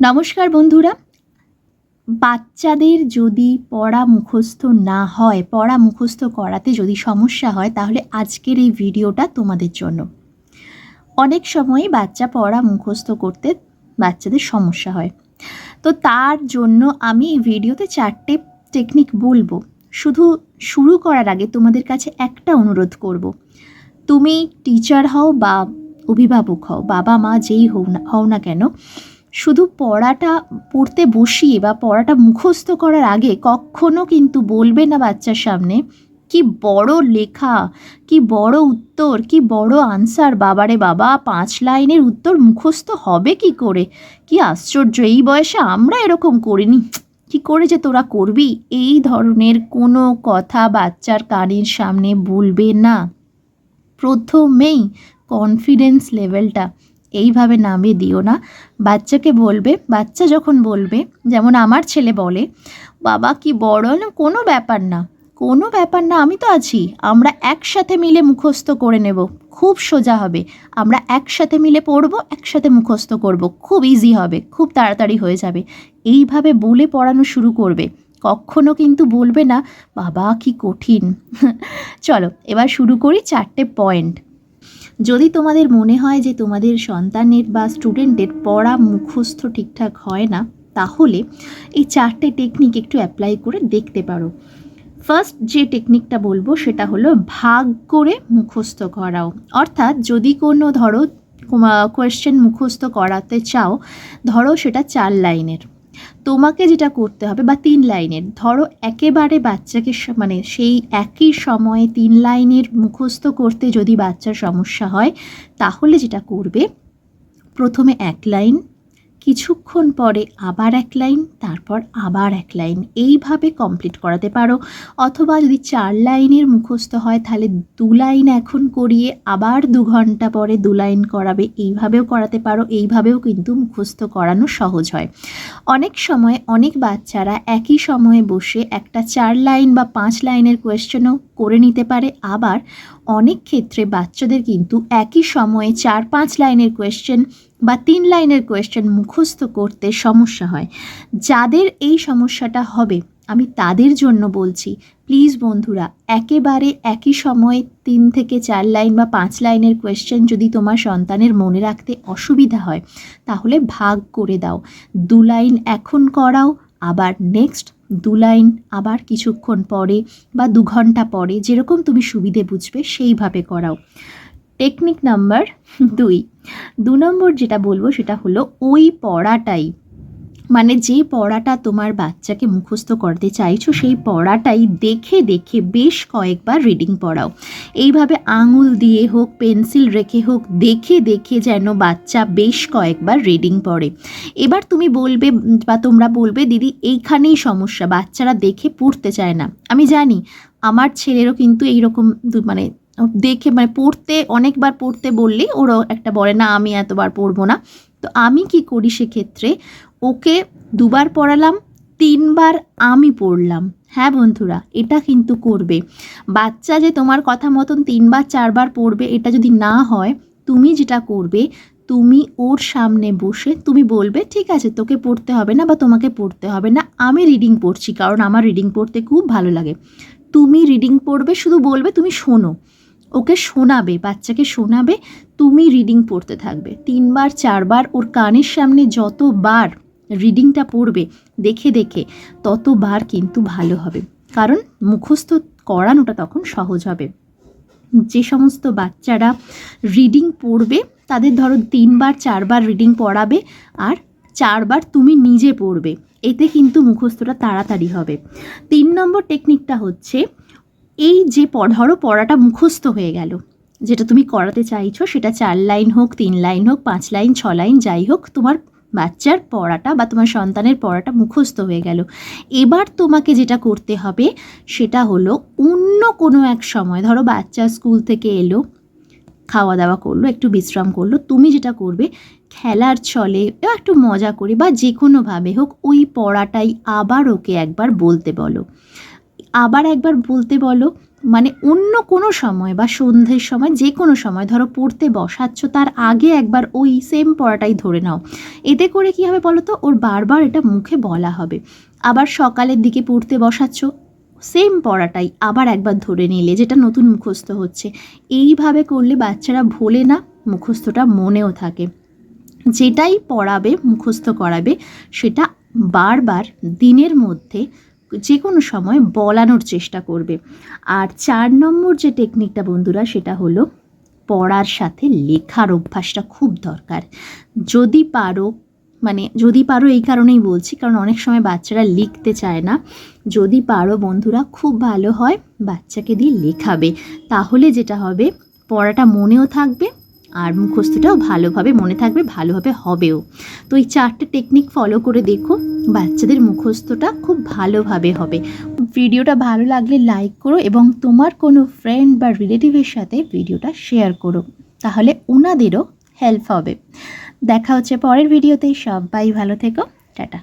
নমস্কার বন্ধুরা। বাচ্চাদের যদি পড়া মুখস্থ না হয়, পড়া মুখস্থ করাতে যদি সমস্যা হয়, তাহলে আজকের এই ভিডিওটা তোমাদের জন্য। অনেক সময় বাচ্চা পড়া মুখস্থ করতে বাচ্চাদের সমস্যা হয়। তো তার জন্য আমি এই ভিডিওতে চারটে টেকনিক বলব। শুধু শুরু করার আগে তোমাদের কাছে একটা অনুরোধ করব। তুমি টিচার হও বা অভিভাবক হও বাবা মা যেই হও না হও না কেন শুধু পড়াটা পড়তে বসিয়ে বা পড়াটা মুখস্থ করার আগে কখনো কিন্তু বলবে না বাচ্চার সামনে, কি বড় লেখা, কি বড় উত্তর, কি বড় আনসার বাবারে বাবা, পাঁচ লাইনের উত্তর মুখস্থ হবে কি করে? কি আশ্চর্য, এই বয়সে আমরা এরকম করিনি। কি করে যে তোরা করবি? এই ধরনের কোনো কথা বাচ্চার কানের সামনে বলবে না। প্রথমেই কনফিডেন্স লেভেলটা এইভাবে নামে দিও না। বাচ্চাকে বলবে, বাচ্চা যখন বলবে, যেমন আমার ছেলে বলে, বাবা কি বড়? হলো কোনো ব্যাপার না, কোনো ব্যাপার না, আমি তো আছি। আমরা একসাথে মিলে মুখস্থ করে নেব, খুব সোজা হবে। আমরা একসাথে মিলে পড়ব, একসাথে মুখস্থ করব, খুব ইজি হবে, খুব তাড়াতাড়ি হয়ে যাবে। এইভাবে বলে পড়ানো শুরু করবে। কখনো কিন্তু বলবে না, বাবা কি কঠিন। চলো, এবার শুরু করি চারটে পয়েন্ট যদি তোমাদের মনে হয় যে তোমাদের সন্তানের বা স্টুডেন্টের পড়া মুখস্থ ঠিকঠাক হয় না, তাহলে এই চারটে টেকনিক একটু অ্যাপ্লাই করে দেখতে পারো। ফার্স্ট যে টেকনিকটা বলব, সেটা হলো ভাগ করে মুখস্থ করাও। অর্থাৎ যদি কোনো ধরো কোয়েশ্চেন মুখস্থ করাতে চাও, ধরো সেটা চার লাইনের। তোমাকে যেটা করতে হবে বা তিন লাইনের, ধরো একেবারে বাচ্চাকে মানে সেই একই সময়ে তিন লাইনের মুখস্থ করতে যদি বাচ্চার সমস্যা হয়, তাহলে যেটা করবে, প্রথমে এক লাইন কিছুক্ষণ পরে আবার এক লাইন, তারপর আবার এক লাইন। এইভাবে কমপ্লিট করাতে পারো। অথবা যদি চার লাইনের মুখস্থ হয়, তাহলে দু লাইন এখন করিয়ে আবার দু ঘণ্টা পরে দু লাইন করাবে। এইভাবেও করাতে পারো। এইভাবেও কিন্তু মুখস্থ করানো সহজ হয়। অনেক সময় অনেক বাচ্চারা একই সময়ে বসে একটা চার লাইন বা পাঁচ লাইনের কোয়েশ্চেনও করে নিতে পারে। আবার অনেক ক্ষেত্রে বাচ্চাদের কিন্তু একই সময়ে চার পাঁচ লাইনের কোয়েশ্চেন বা তিন লাইনের কোয়েশ্চেন মুখস্থ করতে সমস্যা হয়। যাদের এই সমস্যাটা হবে, আমি তাদের জন্য বলছি প্লিজ বন্ধুরা, একেবারে একই সময়ে তিন থেকে চার লাইন বা পাঁচ লাইনের কোয়েশ্চেন যদি তোমার সন্তানের মনে রাখতে অসুবিধা হয়, তাহলে ভাগ করে দাও। দু লাইন এখন করাও, আবার নেক্সট দু লাইন, আবার কিছুক্ষণ পরে বা দু ঘণ্টা পরে যেরকম তুমি সুবিধে বুঝবে সেইভাবে করাও। টেকনিক নাম্বার দুই। দু নম্বর যেটা বলব সেটা হলো ওই পড়াটাই। মানে যে পড়াটা তোমার বাচ্চাকে মুখস্থ করতে চাইছো, সেই পড়াটাই দেখে দেখে বেশ কয়েকবার রিডিং পড়াও। এইভাবে আঙুল দিয়ে হোক, পেন্সিল রেখে হোক, দেখে দেখে যেন বাচ্চা বেশ কয়েকবার রিডিং পড়ে। এবার তুমি বলবে, বা তোমরা বলবে, দিদি, এইখানেই সমস্যা, বাচ্চারা দেখে পড়তে চায় না। আমি জানি, আমার ছেলেরও কিন্তু এইরকম মানে দেখে মানে পড়তে, অনেকবার পড়তে বললেই ওরও একটা বলে, না, আমি এতবার পড়ব না। তো আমি কি করি সেক্ষেত্রে ওকে দুবার পড়ালাম, তিনবার আমি পড়লাম। হ্যাঁ বন্ধুরা, এটা কিন্তু করবে। বাচ্চা যে তোমার কথা মতন তিনবার, চারবার পড়বে, এটা যদি না হয়, তুমি যেটা করবে, তুমি ওর সামনে বসে তুমি বলবে, ঠিক আছে, তোকে পড়তে হবে না বা তোমাকে পড়তে হবে না, আমি রিডিং পড়ছি, কারণ আমার রিডিং পড়তে খুব ভালো লাগে। তুমি রিডিং পড়বে, শুধু বলবে, তুমি শোনো। ওকে শোনাবে, বাচ্চাকে শোনাবে, তুমি রিডিং পড়তে থাকবে। তিনবার, চারবার ওর কানের সামনে যতবার রিডিংটা পড়বে, দেখে দেখে, ততবার কিন্তু ভালো হবে। কারণ মুখস্থ করানোটা তখন সহজ হবে। যে সমস্ত বাচ্চারা রিডিং পড়বে, তাদের ধরো তিনবার, চারবার রিডিং পড়াবে আর চারবার তুমি নিজে পড়বে, এতে কিন্তু মুখস্থটা তাড়াতাড়ি হবে। তিন নম্বর টেকনিকটা হচ্ছে, এই যে ধরো পড়াটা মুখস্থ হয়ে গেল, যেটা তুমি করাতে চাইছো, সেটা চার লাইন হোক, তিন লাইন হোক, পাঁচ লাইন, ছ লাইন, যাই হোক, তোমার বাচ্চার পড়াটা বা তোমার সন্তানের পড়াটা মুখস্থ হয়ে গেল। এবার তোমাকে যেটা করতে হবে, সেটা হলো অন্য কোনো এক সময়, ধরো বাচ্চা স্কুল থেকে এলো খাওয়া দাওয়া করল, একটু বিশ্রাম করল, তুমি যেটা করবে, খেলার ছলে একটু মজা করে বা যে কোনোভাবে হোক, ওই পড়াটাই আবার ওকে একবার বলতে বলো। আবার একবার বলতে বলো মানে অন্য কোনো সময় বা সন্ধ্যের সময়, যে কোনো সময়, ধরো পড়তে বসাচ্ছ, তার আগে একবার ওই সেম পড়াটাই ধরে নাও। এতে করে কী হবে বলো তো ওর বারবার এটা মুখে বলা হবে। আবার সকালের দিকে পড়তে বসাচ্ছ সেম পড়াটাই আবার একবার ধরে নিলে, যেটা নতুন মুখস্থ হচ্ছে। এইভাবে করলে বাচ্চারা ভোলে না, মুখস্থটা মনেও থাকে। যেটাই পড়াবে, মুখস্থ করাবে, সেটা বারবার দিনের মধ্যে যে কোনো সময় বলানোর চেষ্টা করবে। আর চার নম্বর যে টেকনিকটা বন্ধুরা, সেটা হলো পড়ার সাথে লেখার অভ্যাসটা খুব দরকার। যদি পারো মানে যদি পারো এই কারণেই বলছি, কারণ অনেক সময় বাচ্চারা লিখতে চায় না। যদি পারো বন্ধুরা, খুব ভালো হয়, বাচ্চাকে দিয়ে লেখাবে। তাহলে যেটা হবে, পড়াটা মনেও থাকবে আর মুখস্থটাও ভালোভাবে মনে থাকবে, ভালোভাবে হবেও। তো এই চারটে টেকনিক ফলো করে দেখো। বাচ্চাদের মুখস্থটা খুব ভালোভাবে হবে। ভিডিওটা ভালো লাগলে লাইক করো এবং তোমার কোনো ফ্রেন্ড বা রিলেটিভের সাথে ভিডিওটা শেয়ার করো। তাহলে ওনাদেরও হেল্প হবে। দেখা হচ্ছে পরের ভিডিওতে। সবাই ভালো থেকো। টাটা।